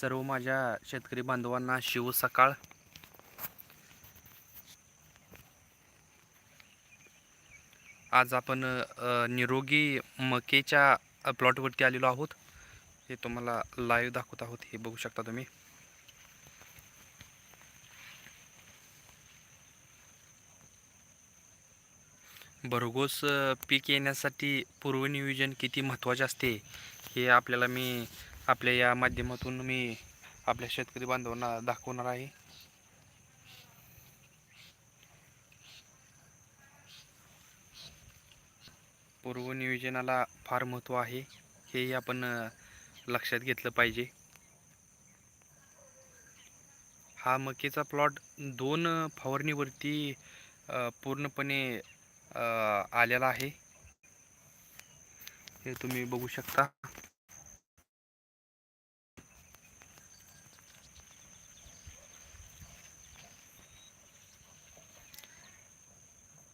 सर्व माझ्या शेतकरी बांधवांना शिव सकाळ. आज आपण निरोगी मकेच्या प्लॉटवरती आलेलो आहोत. हे तुम्हाला लाईव्ह दाखवत आहोत. हे बघू शकता तुम्ही. भरघोस पीक येण्यासाठी पूर्वनियोजन किती महत्त्वाचे असते हे आपल्याला मी आपल्या या माध्यमातून मी आपल्या शेतकरी बांधवांना दाखवणार आहे. पूर्वनियोजनाला फार महत्त्व आहे. हेही आपण लक्षात घेतलं पाहिजे. हा मकेचा प्लॉट दोन फवारणीवरती पूर्णपणे आलेला आहे. हे तुम्ही बघू शकता.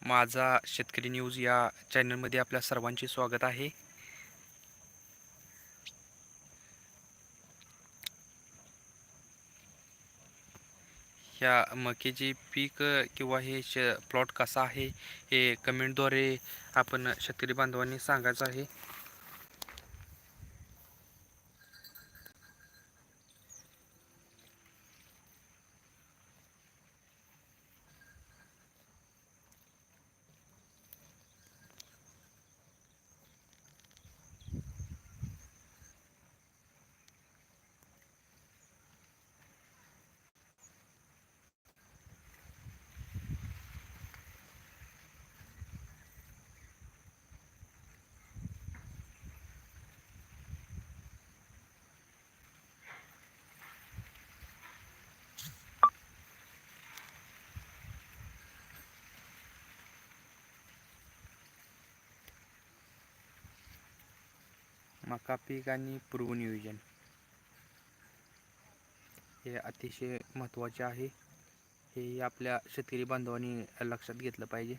माझा शेतकरी न्यूज या चॅनलमध्ये आपल्या सर्वांचे स्वागत आहे. ह्या मकेचे पीक किंवा हे श प्लॉट कसा आहे हे कमेंटद्वारे आपण शेतकरी बांधवांनी सांगायचं आहे. मका पीक आणि पूर्वनियोजन हे अतिशय महत्त्वाचे आहे. हे आपल्या शेतकरी बांधवांनी लक्षात घेतलं पाहिजे.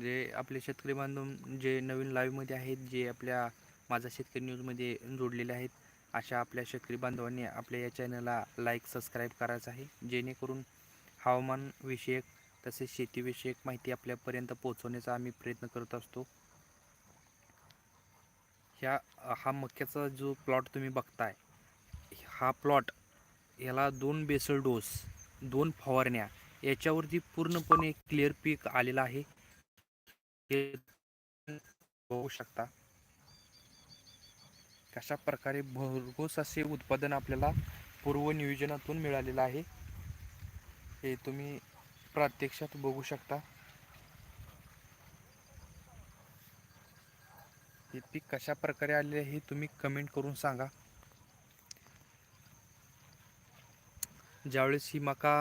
जे आपले शेतकरी बांधव जे नवीन लाईव्हमध्ये आहेत जे आपल्या माझा शेतकरी न्यूजमध्ये जोडलेले आहेत अशा आपल्या शेतकरी बांधवांनी आपल्या या चॅनलला लाईक सबस्क्राईब करायचं आहे. जेणेकरून हवामानविषयक तसेच शेतीविषयक माहिती आपल्यापर्यंत पोहोचवण्याचा आम्ही प्रयत्न करत असतो. ह्या हा मक्याचा जो प्लॉट तुम्ही बघताय हा प्लॉट याला दोन बेसल डोस दोन फवारण्या याच्यावरती पूर्णपणे क्लिअर पीक आलेलं आहे. हे बघू शकता. कशा प्रकारे भरघोस असे उत्पादन आपल्याला पूर्व नियोजनातून मिळालेलं आहे हे तुम्ही प्रत्यक्षात बघू शकता. हे पीक कशा प्रकारे आले हे तुम्ही कमेंट करून सांगा. ज्यावेळेस ही मका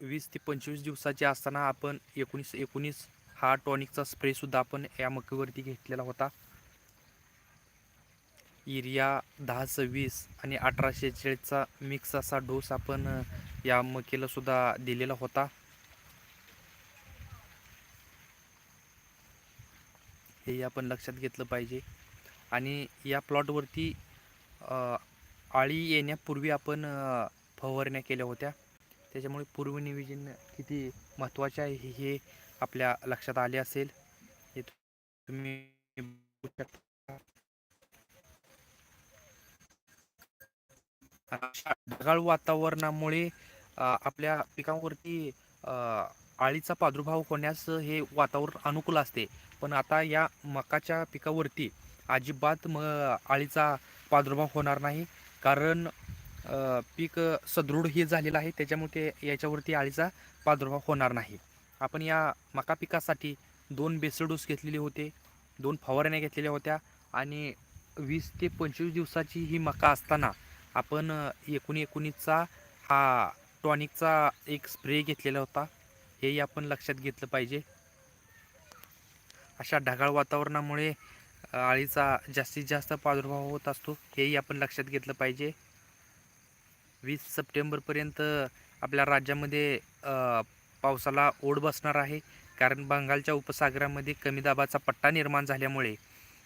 वीस ते पंचवीस दिवसाची असताना आपण एकोणीस एकोणीस हा टॉनिकचा स्प्रेसुद्धा आपण या मकेवरती घेतलेला होता. युरिया दहा सव्वीस आणि अठराशे चाळीसचा मिक्स असा डोस आपण या मकेला सुद्धा दिलेला होता. हे आपण लक्षात घेतलं पाहिजे. आणि या प्लॉटवरती आळी येण्यापूर्वी आपण फवारण्या केल्या होत्या. त्याच्यामुळे पूर्वनियोजन किती महत्त्वाचे आहे हे- आपल्या लक्षात आले असेल. हे तुम्ही ढगाळ वातावरणामुळे आपल्या पिकांवरती अ, आळीचा प्रादुर्भाव होण्यास हे वातावरण अनुकूल असते. पण आता या मकाच्या पिकावरती अजिबात म आळीचा प्रादुर्भाव होणार नाही. कारण पीक सदृढ हे झालेलं आहे. त्याच्यामुळे ते याच्यावरती आळीचा प्रादुर्भाव होणार नाही. आपण या मका पिकासाठी दोन बेसल डोस घेतलेले होते दोन फवारण्या घेतलेल्या होत्या आणि वीस ते पंचवीस दिवसाची ही मका असताना आपण एकूण एकोणीसचा हा टॉनिकचा एक स्प्रे घेतलेला होता. हेही आपण लक्षात घेतलं पाहिजे. अशा ढगाळ वातावरणामुळे आळीचा जास्तीत जास्त प्रादुर्भाव होत असतो हेही आपण लक्षात घेतलं पाहिजे. वीस सप्टेंबरपर्यंत आपल्या राज्यामध्ये पावसाला ओढ बसणार आहे. कारण बंगालच्या उपसागरामध्ये कमी दाबाचा पट्टा निर्माण झाल्यामुळे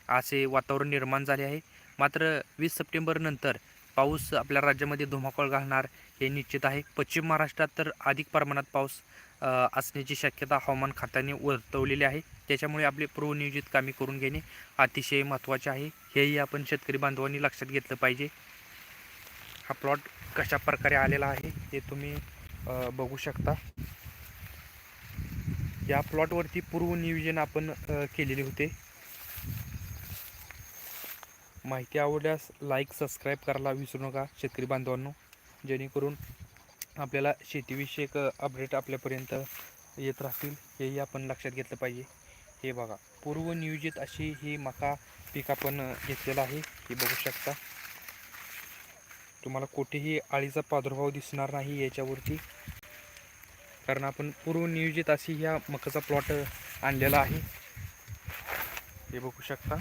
असे वातावरण निर्माण झाले आहे. मात्र वीस सप्टेंबरनंतर पाऊस आपल्या राज्यामध्ये धुमाकूळ घालणार हे निश्चित आहे. पश्चिम महाराष्ट्रात तर अधिक प्रमाणात पाऊस असण्याची शक्यता हवामान खात्याने वर्तवलेली आहे. त्याच्यामुळे आपले पूर्वनियोजित कामे करून घेणे अतिशय महत्त्वाचे आहे. हेही आपण शेतकरी बांधवांनी लक्षात घेतलं पाहिजे. हा प्लॉट कशा प्रकारे आलेला आहे ते तुम्ही बघू शकता. या प्लॉटवरती पूर्वनियोजन आपण केलेले होते. माहिती आवडल्यास लाईक सबस्क्राईब करायला विसरू नका शेतकरी बांधवांनो. जेणेकरून आपल्याला शेतीविषयक अपडेट आपल्यापर्यंत येत राहतील हेही आपण लक्षात घेतलं पाहिजे. हे बघा पूर्वनियोजित अशी ही मका पीक आपण घेतलेलं आहे. हे बघू शकता. तुम्हाला कुठेही आळीचा प्रादुर्भाव दिसणार नाही याच्यावरती. कारण आपण पूर्वनियोजित अशी ह्या मकाचा प्लॉट आणलेला आहे. हे बघू शकता.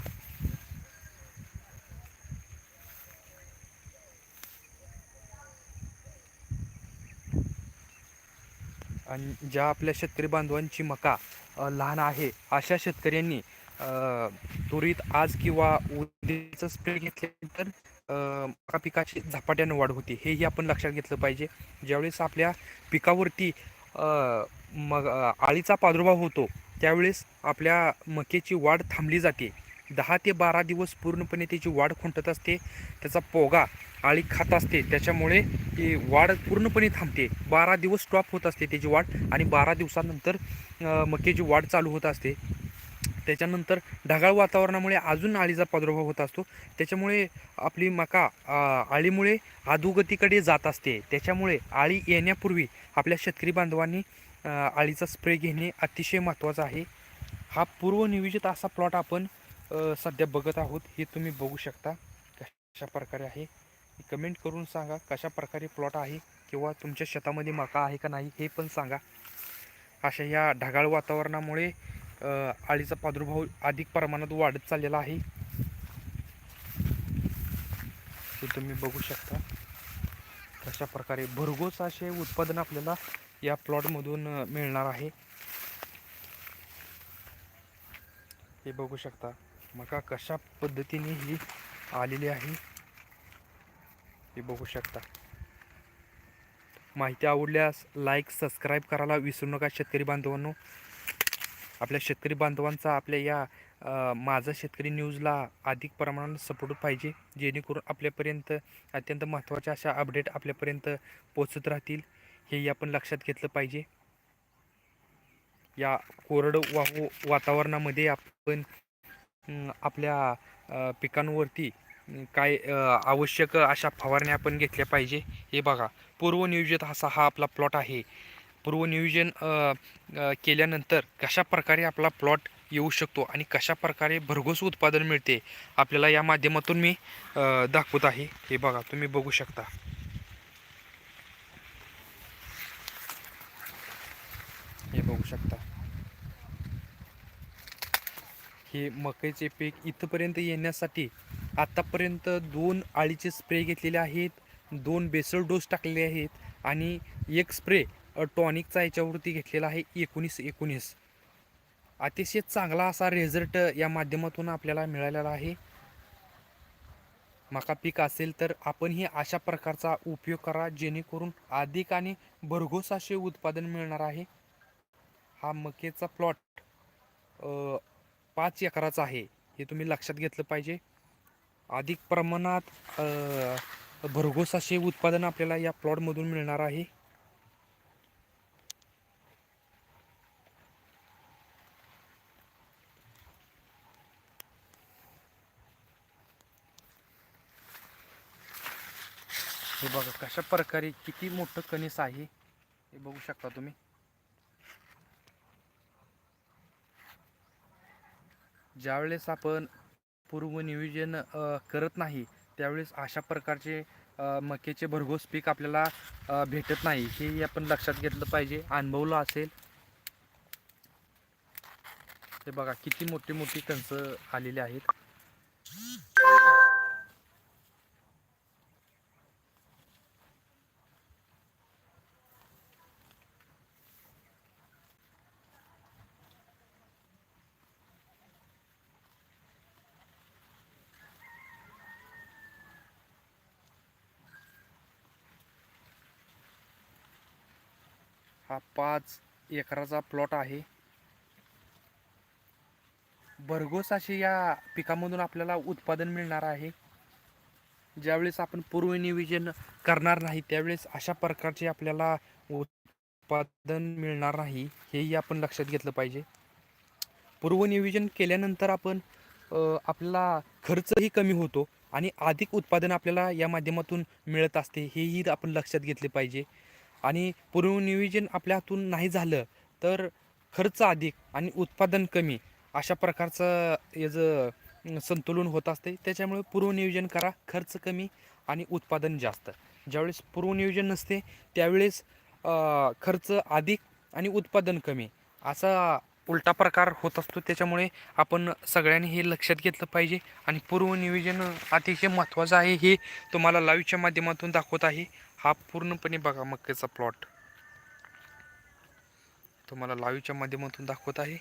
ज्या आपल्या शेतकरी बांधवांची मका लहान आहे अशा शेतकऱ्यांनी अ, त्वरित आज किंवा उद्याचं स्प्रे घेतल्यानंतर मका पिकाची झपाट्यानं वाढ होते. हेही आपण लक्षात घेतलं पाहिजे. ज्यावेळेस आपल्या पिकावरती मग आळीचा प्रादुर्भाव होतो त्यावेळेस आपल्या मकेची वाढ थांबली जाते. दहा ते बारा दिवस पूर्णपणे त्याची वाढ खुंटत असते त्याचा पोगा आळी खात असते त्याच्यामुळे ती वाढ पूर्णपणे थांबते. बारा दिवस स्टॉप होत असते त्याची वाढ आणि बारा दिवसानंतर मक्याची वाढ चालू होत असते. त्याच्यानंतर ढगाळ वातावरणामुळे अजून आळीचा प्रादुर्भाव होत असतो. त्याच्यामुळे आपली मका आळीमुळे अधोगतीकडे जात असते. त्याच्यामुळे आळी येण्यापूर्वी आपल्या शेतकरी बांधवांनी आळीचा स्प्रे घेणे अतिशय महत्त्वाचं आहे. हा पूर्वनियोजित असा प्लॉट आपण सध्या बघत आहोत हे तुम्ही बघू शकता कशा प्रकारे आहे. कमेंट करून सांगा कशा प्रकारे प्लॉट आहे किंवा तुमच्या शेतामध्ये मका आहे का नाही हे पण सांगा. अशा या ढगाळ वातावरणामुळे आळीचा प्रादुर्भाव अधिक प्रमाणात वाढत चाललेला आहे. हे तुम्ही बघू शकता. कशा प्रकारे भरघोस असे उत्पादन आपल्याला या प्लॉटमधून मिळणार आहे. हे बघू शकता. मका कशा पद्धतीने ही आलेली आहे हे बघू शकता. माहिती आवडल्यास लाईक सबस्क्राईब करायला विसरू नका शेतकरी बांधवांनो. आपल्या शेतकरी बांधवांचा आपल्या या माझा शेतकरी न्यूजला अधिक प्रमाणात सपोर्ट पाहिजे जेणेकरून आपल्यापर्यंत अत्यंत महत्त्वाच्या अशा अपडेट आपल्यापर्यंत पोचत राहतील हेही आपण लक्षात घेतलं पाहिजे. या कोरडवाहू वातावरणामध्ये आपण आपल्या पिकांवरती काय आवश्यक अशा फवारण्या आपण घेतल्या पाहिजे. हे बघा पूर्वनियोजित असा हा आपला प्लॉट आहे. पूर्वनियोजन केल्यानंतर कशा प्रकारे आपला प्लॉट येऊ शकतो आणि कशा प्रकारे भरघोस उत्पादन मिळते आपल्याला या माध्यमातून मी दाखवत आहे. हे बघा तुम्ही बघू शकता. हे बघू शकता. हे मकईचे पीक इथंपर्यंत येण्यासाठी आत्तापर्यंत दोन आळीचे स्प्रे घेतलेले आहेत दोन बेसल डोस टाकलेले आहेत आणि एक स्प्रे टॉनिकचा याच्यावरती घेतलेला आहे एकोणीस एकोणीस. अतिशय चांगला असा रिझल्ट या माध्यमातून आपल्याला मिळालेला आहे. मका पीक असेल तर आपणही अशा प्रकारचा उपयोग करा जेणेकरून अधिक आणि भरघोस असे उत्पादन मिळणार आहे. हा मकेचा प्लॉट पाच एकराचा आहे हे तुम्ही लक्षात घेतलं पाहिजे. अधिक प्रमाणात भरघोस असे उत्पादन आपल्याला या प्लॉटमधून मिळणार आहे. हे बघा कशा प्रकारे किती मोठं कणीस आहे हे बघू शकता तुम्ही. ज्यावेळेस आपण पूर्वनियोजन नियोजन करत नाही त्यावेळेस अशा प्रकारचे मक्याचे भरघोस पीक आपल्याला भेटत नाही. हे आपण लक्षात घेतलं पाहिजे. अनुभवलं असेल. हे बघा किती मोठी मोठी कणसं आलेली आहेत. हा पाच एकराचा प्लॉट आहे. भरघोस अशी या पिकामधून आपल्याला उत्पादन मिळणार आहे. ज्यावेळेस आपण पूर्वनियोजन करणार नाही त्यावेळेस अशा प्रकारचे आपल्याला उत्पादन मिळणार नाही हेही आपण लक्षात घेतलं पाहिजे. पूर्वनियोजन केल्यानंतर आपण आपला खर्चही कमी होतो आणि अधिक उत्पादन आपल्याला या माध्यमातून मिळत असते हेही आपण लक्षात घेतले पाहिजे. आणि पूर्वनियोजन आपल्या हातून नाही झालं तर खर्च अधिक आणि उत्पादन कमी अशा प्रकारचं याचं संतुलन होत असते त्याच्यामुळे पूर्व नियोजन करा खर्च कमी आणि उत्पादन जास्त. ज्यावेळेस पूर्व नियोजन नसते त्यावेळेस खर्च अधिक आणि उत्पादन कमी असा उलटा प्रकार होत असतो. त्याच्यामुळे आपण सगळ्यांनी हे लक्षात घेतलं पाहिजे आणि पूर्वनियोजन अतिशय महत्त्वाचं आहे हे तुम्हाला लाईव्हच्या माध्यमातून दाखवत आहे. हा पूर्णपणे बघा मक्केचा प्लॉट तुम्हाला लाईव्हच्या माध्यमातून दाखवत आहे.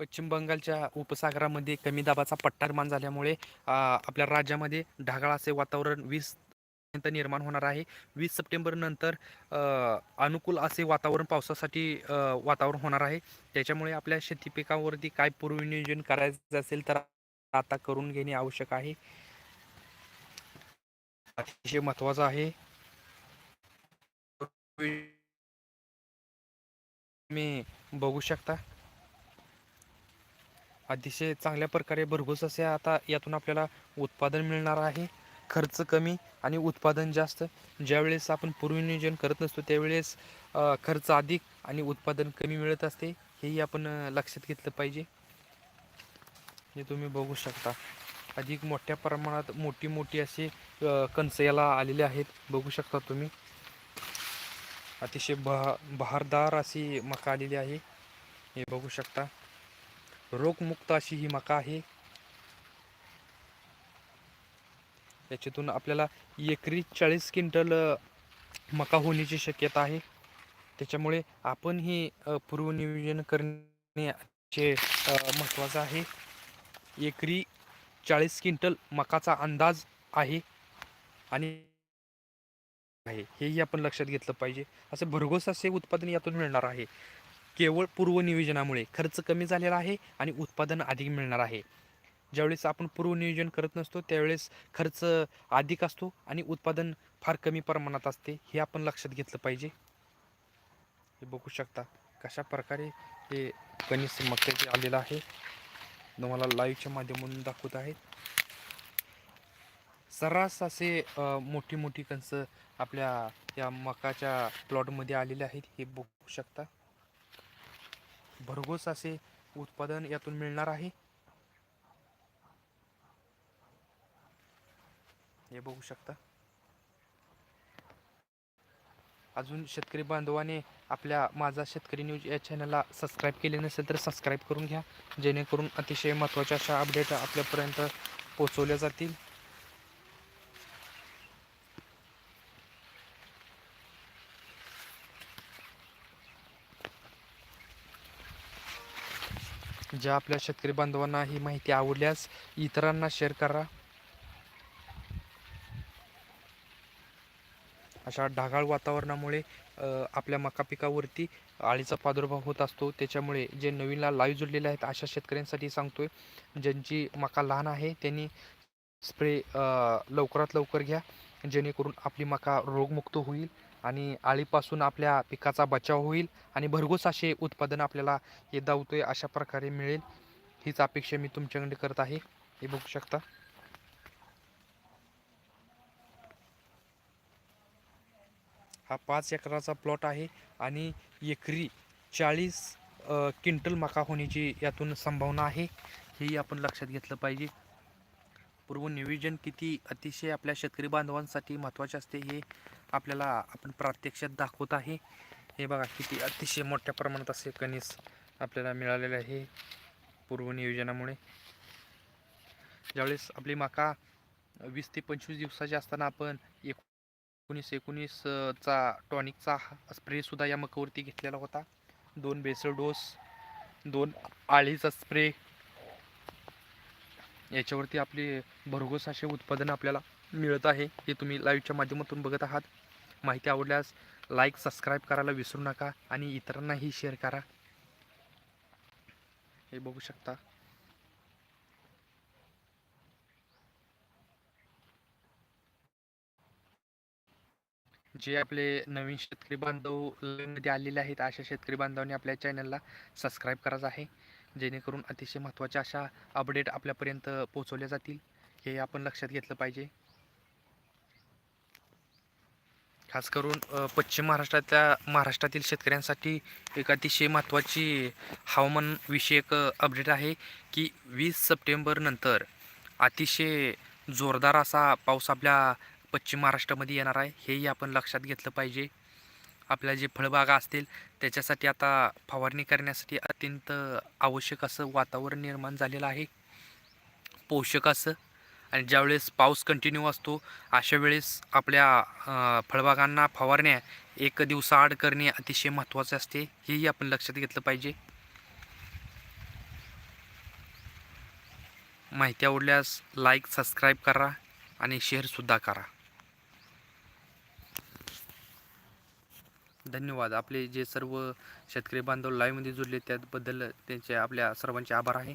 पश्चिम बंगालच्या उपसागरामध्ये कमी दाबाचा पट्टा निर्माण झाल्यामुळे आपल्या राज्यामध्ये ढगाळ असे वातावरण वीस निर्माण होणार आहे. वीस सप्टेंबर नंतर अनुकूल असे वातावरण पावसासाठी वातावरण होणार आहे. त्याच्यामुळे आपल्या शेती पिकावरती काय पूर्वनियोजन करायचं असेल तर आता करून घेणे आवश्यक आहे. अतिशय महत्वाचं आहे. मी बघू शकता. अतिशय चांगल्या प्रकारे भरघोस असे आता यातून आपल्याला उत्पादन मिळणार आहे. खर्च कमी आणि उत्पादन जास्त. ज्यावेळेस आपण पूर्वनियोजन करत नसतो त्यावेळेस खर्च अधिक आणि उत्पादन कमी मिळत असते हेही आपण लक्षात घेतलं पाहिजे. हे तुम्ही बघू शकता. अधिक मोठ्या प्रमाणात मोठी मोठी अशी अ, कणसं याला आलेले आहेत. बघू शकता तुम्ही. अतिशय बहा बहारदार अशी मका आलेली आहे. हे बघू शकता. रोगमुक्त अशी ही मका आहे. याच्यातून आपल्याला एकरी चाळीस क्विंटल मका होण्याची शक्यता आहे. त्याच्यामुळे आपण हे पूर्वनियोजन करणे जे महत्त्वाचं आहे. एकरी चाळीस क्विंटल मकाचा अंदाज आहे आणि आहे. हेही आपण लक्षात घेतलं पाहिजे. असं भरघोस असे उत्पादन यातून मिळणार आहे. केवळ पूर्वनियोजनामुळे खर्च कमी झालेला आहे आणि उत्पादन अधिक मिळणार आहे. ज्यावेळेस आपण पूर्वनियोजन करत नसतो त्यावेळेस खर्च अधिक असतो आणि उत्पादन फार कमी प्रमाणात असते हे आपण लक्षात घेतलं पाहिजे. हे बघू शकता कशा प्रकारे हे कणीस मक्याचे आलेलं आहे. तुम्हाला लाईव्हच्या माध्यमातून दाखवत आहेत सर्रास असे मोठी मोठी कणसं आपल्या या मकाच्या प्लॉटमध्ये आलेले आहेत. हे बघू शकता. भरघोस असे उत्पादन यातून मिळणार आहे. हे बघू शकता. अजून शेतकरी बांधवाने आपल्या माझा शेतकरी न्यूज या चॅनलला सबस्क्राईब केले नसेल तर सबस्क्राईब करून घ्या. जेणेकरून अतिशय महत्त्वाच्या अशा अपडेट आपल्यापर्यंत पोचवल्या जातील. ज्या आपल्या शेतकरी बांधवांना ही माहिती आवडल्यास इतरांना शेअर करा. अशा ढगाळ वातावरणामुळे आपल्या मका पिकावरती आळीचा प्रादुर्भाव होत असतो. त्याच्यामुळे जे नवीनला लाईव्ह जुळलेले आहेत अशा शेतकऱ्यांसाठी सांगतोय ज्यांची मका लहान आहे त्यांनी स्प्रे लवकरात लवकर घ्या. जेणेकरून आपली मका रोगमुक्त होईल. आणि आळीपासून आपल्या पिकाचा बचाव होईल आणि भरघोस असे उत्पादन आपल्याला हे दावतोय अशा प्रकारे मिळेल. हीच अपेक्षा मी तुमच्याकडे करत आहे. हे बघू शकता. हा पाच एकराचा प्लॉट आहे आणि एकरी चाळीस क्विंटल मका होण्याची यातून संभावना आहे. हेही आपण लक्षात घेतलं पाहिजे. पूर्व नियोजन किती अतिशय आपल्या शेतकरी बांधवांसाठी महत्त्वाचे असते हे आपल्याला आपण प्रत्यक्षात दाखवत आहे. हे बघा किती अतिशय मोठ्या प्रमाणात असे कणीस आपल्याला मिळालेले आहे पूर्वनियोजनामुळे ज्यावेळेस आपली मका वीस ते पंचवीस दिवसाचे असताना आपण एकोणीस एकोणीस टॉनिकचा स्प्रेसुद्धा या मकावरती घेतलेला होता. दोन बेसळ डोस दोन आळीचा स्प्रे. याच्यावरती आपले भरघोस असे उत्पादन आपल्याला मिळत आहे. हे तुम्ही लाईव्हच्या माध्यमातून बघत आहात. माहिती आवडल्यास लाईक सबस्क्राईब करायला विसरू नका आणि इतरांनाही शेअर करा. हे बघू शकता. जे आपले नवीन शेतकरी बांधवमध्ये आलेले आहेत अशा शेतकरी बांधवांनी आपल्या चॅनलला सबस्क्राईब करायचं आहे. जेणेकरून अतिशय महत्त्वाच्या अशा अपडेट आपल्यापर्यंत पोहोचवल्या जातील. हे आपण लक्षात घेतलं पाहिजे. खास करून पश्चिम महाराष्ट्रातल्या महाराष्ट्रातील शेतकऱ्यांसाठी एक अतिशय महत्त्वाची हवामान विषयक अपडेट आहे की वीस सप्टेंबर नंतर अतिशय जोरदार असा पाऊस आपल्या पश्चिम महाराष्ट्रामध्ये येणार आहे. हेही आपण लक्षात घेतलं पाहिजे. आपल्या जे फळबागा असतील त्याच्यासाठी आता फवारणी करण्यासाठी अत्यंत आवश्यक असं वातावरण निर्माण झालेलं आहे. पोषक असं आणि ज्यावेळेस पाऊस कंटिन्यू असतो अशा वेळेस आपल्या फळबागांना फवारण्या एक दिवसाआड करणे अतिशय महत्त्वाचे असते. हेही आपण लक्षात घेतलं पाहिजे. माहिती आवडल्यास लाईक सबस्क्राईब करा आणि शेअरसुद्धा करा. धन्यवाद. आपले जे सर्व शेतकरी बांधव लाईव्हमध्ये जुडले त्याबद्दल त्यांचे आपल्या सर्वांचे आभार आहे.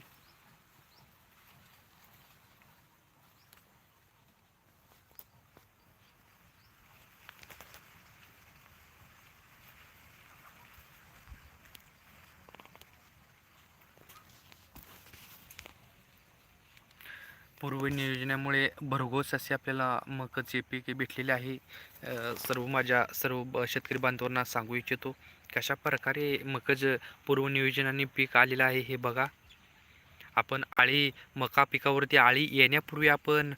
पूर्व नियोजनामुळे भरघोस असे आपल्याला मकाचे पीक भेटलेले आहे. सर्व माझ्या सर्व ब- शेतकरी बांधवांना सांगू इच्छितो कशा प्रकारे मकज पूर्व नियोजनाने पीक आलेलं आहे हे बघा. आपण आळी मका पिकावरती आळी येण्यापूर्वी आपण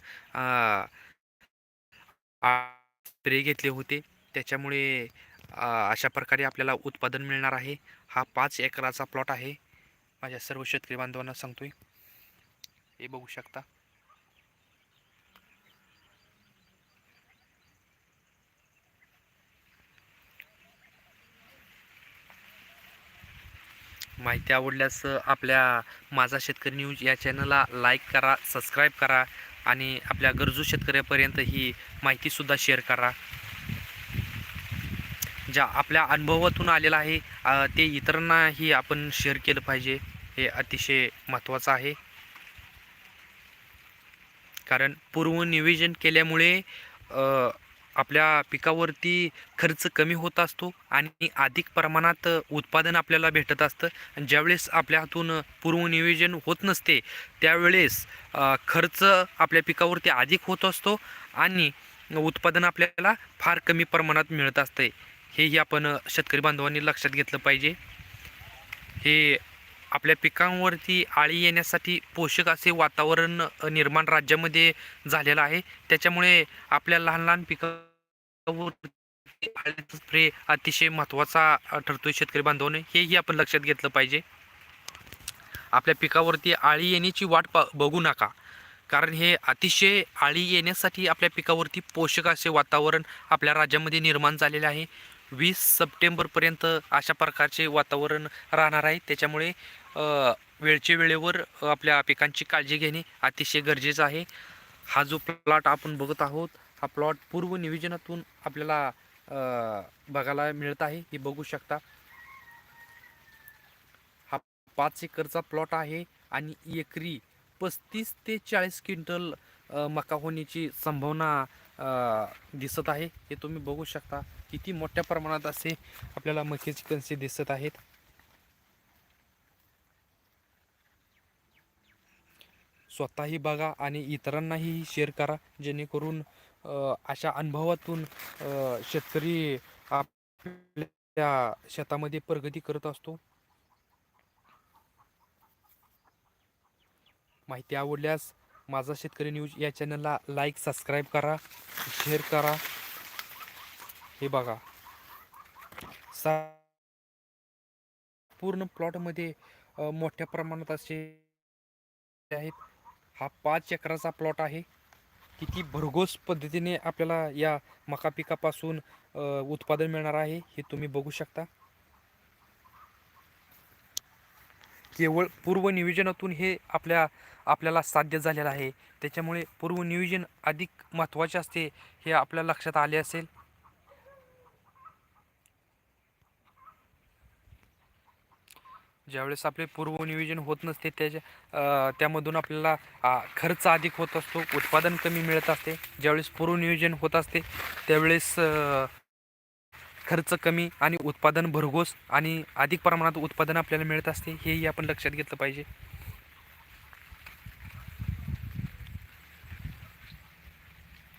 स्प्रे घेतले होते. त्याच्यामुळे अशा प्रकारे आपल्याला उत्पादन मिळणार आहे. हा पाच एकराचा प्लॉट आहे. माझ्या सर्व शेतकरी बांधवांना सांगतोय. हे बघू शकता. माहिती आवडल्यास आपल्या माझा शेतकरी न्यूज या चॅनलला लाईक करा सबस्क्राईब करा आणि आपल्या गरजू शेतकऱ्यापर्यंत ही माहितीसुद्धा शेअर करा. ज्या आपल्या अनुभवातून आलेला आहे ते इतरांनाही आपण शेअर केलं पाहिजे हे अतिशय महत्त्वाचं आहे. कारण पूर्वनियोजन केल्यामुळे आपल्या पिकावरती खर्च कमी होत असतो आणि अधिक प्रमाणात उत्पादन आपल्याला भेटत असतं. आणि ज्यावेळेस आपल्या हातून पूर्वनियोजन होत नसते त्यावेळेस खर्च आपल्या पिकावरती अधिक होत असतो आणि उत्पादन आपल्याला फार कमी प्रमाणात मिळत असते. हेही आपण शेतकरी बांधवांनी लक्षात घेतलं पाहिजे. हे आपल्या पिकांवरती आळी येण्यासाठी पोषक असे वातावरण निर्माण राज्यामध्ये झालेलं आहे. त्याच्यामुळे आपल्या लहान लहान पिकं स्प्रे अतिशय महत्त्वाचा ठरतोय शेतकरी बांधवांनी. हेही आपण लक्षात घेतलं पाहिजे. आपल्या पिकावरती आळी येण्याची वाट पा बघू नका. कारण हे अतिशय आळी येण्यासाठी आपल्या पिकावरती पोषक असे वातावरण आपल्या राज्यामध्ये निर्माण झालेले आहे. वीस सप्टेंबरपर्यंत अशा प्रकारचे वातावरण राहणार आहे. त्याच्यामुळे वेळचे वेळेवर आपल्या पिकांची काळजी घेणे अतिशय गरजेचं आहे. हा जो प्लॉट आपण बघत आहोत हा प्लॉट पूर्व नियोजनातून आपल्याला बघायला मिळत आहे. हे बघू शकता. हा पाच एकरचा प्लॉट आहे आणि एकरी पस्तीस ते चाळीस क्विंटल मका होण्याची संभावना दिसत आहे. हे तुम्ही बघू शकता. किती मोठ्या प्रमाणात असे आपल्याला मक्याचे कणसे दिसत आहेत. स्वतःही बघा आणि इतरांनाही शेअर करा. जेणेकरून अशा अनुभवातून शेतकरी आपल्या शेतामध्ये प्रगती करत असतो? माहिती आवडल्यास माझा शेतकरी न्यूज या चॅनलला लाईक सबस्क्राईब करा शेअर करा. हे बघा. सा पूर्ण प्लॉटमध्ये मोठ्या प्रमाणात असे आहेत. हा पाच एकराचा प्लॉट आहे. किती भरघोस पद्धतीने आपल्याला या मका पिकापासून उत्पादन मिळणार आहे हे तुम्ही बघू शकता. केवळ पूर्वनियोजनातून हे आपल्या आपल्याला साध्य झालेलं आहे. त्याच्यामुळे पूर्वनियोजन अधिक महत्त्वाचे असते हे आपल्या लक्षात आले असेल. ज्यावेळेस आपले पूर्वनियोजन होत नसते त्याच्या त्यामधून आपल्याला खर्च अधिक होत असतो उत्पादन कमी मिळत असते. ज्यावेळेस पूर्वनियोजन होत असते त्यावेळेस खर्च कमी आणि उत्पादन भरघोस आणि अधिक प्रमाणात उत्पादन आपल्याला मिळत असते हेही आपण लक्षात घेतलं पाहिजे.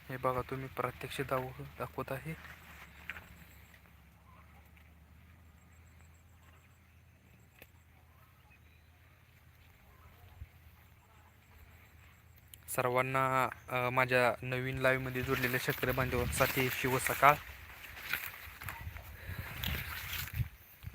हे बघा तुम्ही प्रत्यक्ष दाव दाखवत आहे. सर्वांना माझ्या नवीन लाईव्हमध्ये जोडलेल्या शेतकरी बांधवांसाठी शिव सकाळ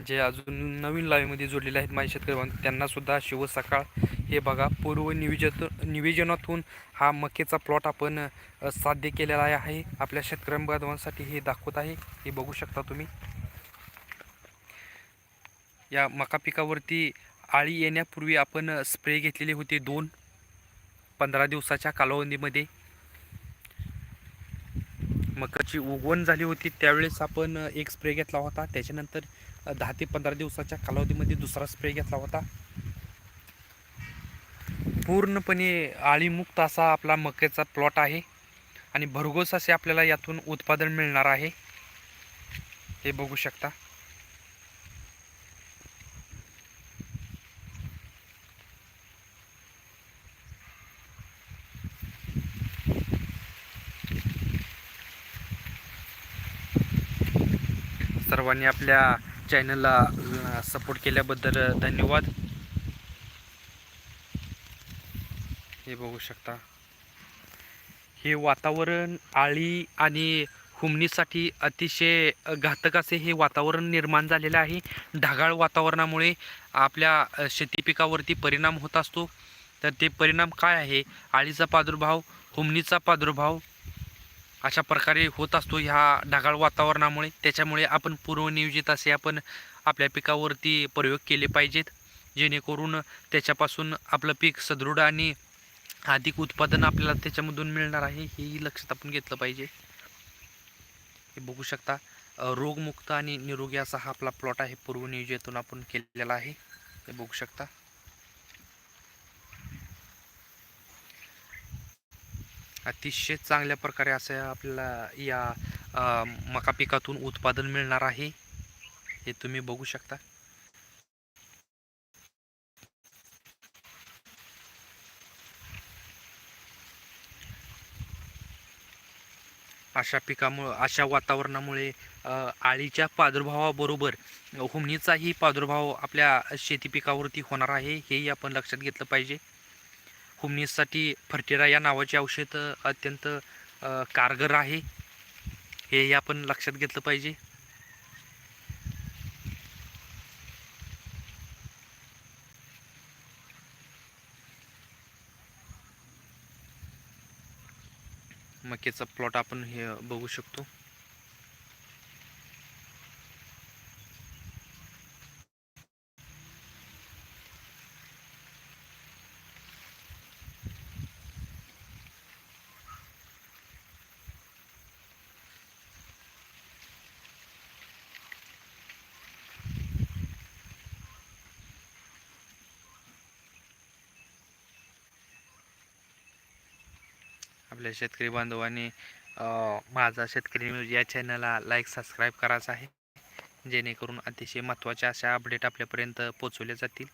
जे अजून नवीन लाईव्हमध्ये जोडलेले आहेत माझे शेतकरी बांधव त्यांना शिव सकाळ हे बघा पूर्व नियोजत नियोजनातून हा मकेचा प्लॉट आपण साध्य केलेला आहे. आपल्या शेतकरी बांधवांसाठी हे दाखवत आहे. हे बघू शकता तुम्ही. या मका पिकावरती आळी येण्यापूर्वी आपण स्प्रे घेतलेले होते दोन. पंधरा दिवसाच्या कालावधीमध्ये मकाची उगवण झाली होती. त्यावेळेस आपण एक स्प्रे घेतला होता. त्याच्यानंतर दहा ते पंधरा दिवसाच्या कालावधीमध्ये दुसरा स्प्रे घेतला होता. पूर्णपणे आळीमुक्त असा आपला मक्याचा प्लॉट आहे आणि भरघोस असे आपल्याला यातून उत्पादन मिळणार आहे. हे बघू शकता. सर्वांनी आपल्या चॅनलला सपोर्ट केल्याबद्दल धन्यवाद. हे बघू शकता. हे वातावरण आळी आणि हुमणीसाठी अतिशय घातक असे हे वातावरण निर्माण झालेलं आहे. ढगाळ वातावरणामुळे आपल्या शेती पिकावरती परिणाम होत असतो. तर ते परिणाम काय आहे? आळीचा प्रादुर्भाव हुमणीचा प्रादुर्भाव अशा प्रकारे होत असतो ह्या ढगाळ वातावरणामुळे. त्याच्यामुळे आपण पूर्वनियोजित असे आपण आपल्या पिकावरती प्रयोग केले पाहिजेत. जेणेकरून त्याच्यापासून आपलं पीक सदृढ आणि अधिक उत्पादन आपल्याला त्याच्यामधून मिळणार आहे हेही लक्षात आपण घेतलं पाहिजे. हे बघू शकता रोगमुक्त आणि निरोगी असा हा आपला प्लॉट आहे. पूर्वनियोजितून आपण केलेला आहे. हे बघू शकता. अतिशय चांगल्या प्रकारे असं आपल्याला या मका पिकातून उत्पादन मिळणार आहे. हे तुम्ही बघू शकता. अशा पिकामुळं अशा वातावरणामुळे आळीच्या प्रादुर्भावाबरोबर हुमणीचाही प्रादुर्भाव आपल्या शेती पिकावरती होणार आहे हेही आपण लक्षात घेतलं पाहिजे. हुमणीसाठी फर्टिरा या नावाचे औषध अत्यंत कारगर आहे. हेही आपण लक्षात घेतलं पाहिजे. मकेचा प्लॉट आपण हे बघू शकतो. आपल्या शेतकरी बांधवांनी माझा शेतकरी न्यूज या चॅनलला लाईक सबस्क्राईब करायचा आहे. जेणेकरून अतिशय महत्त्वाच्या अशा अपडेट आपल्यापर्यंत पोचवल्या जातील.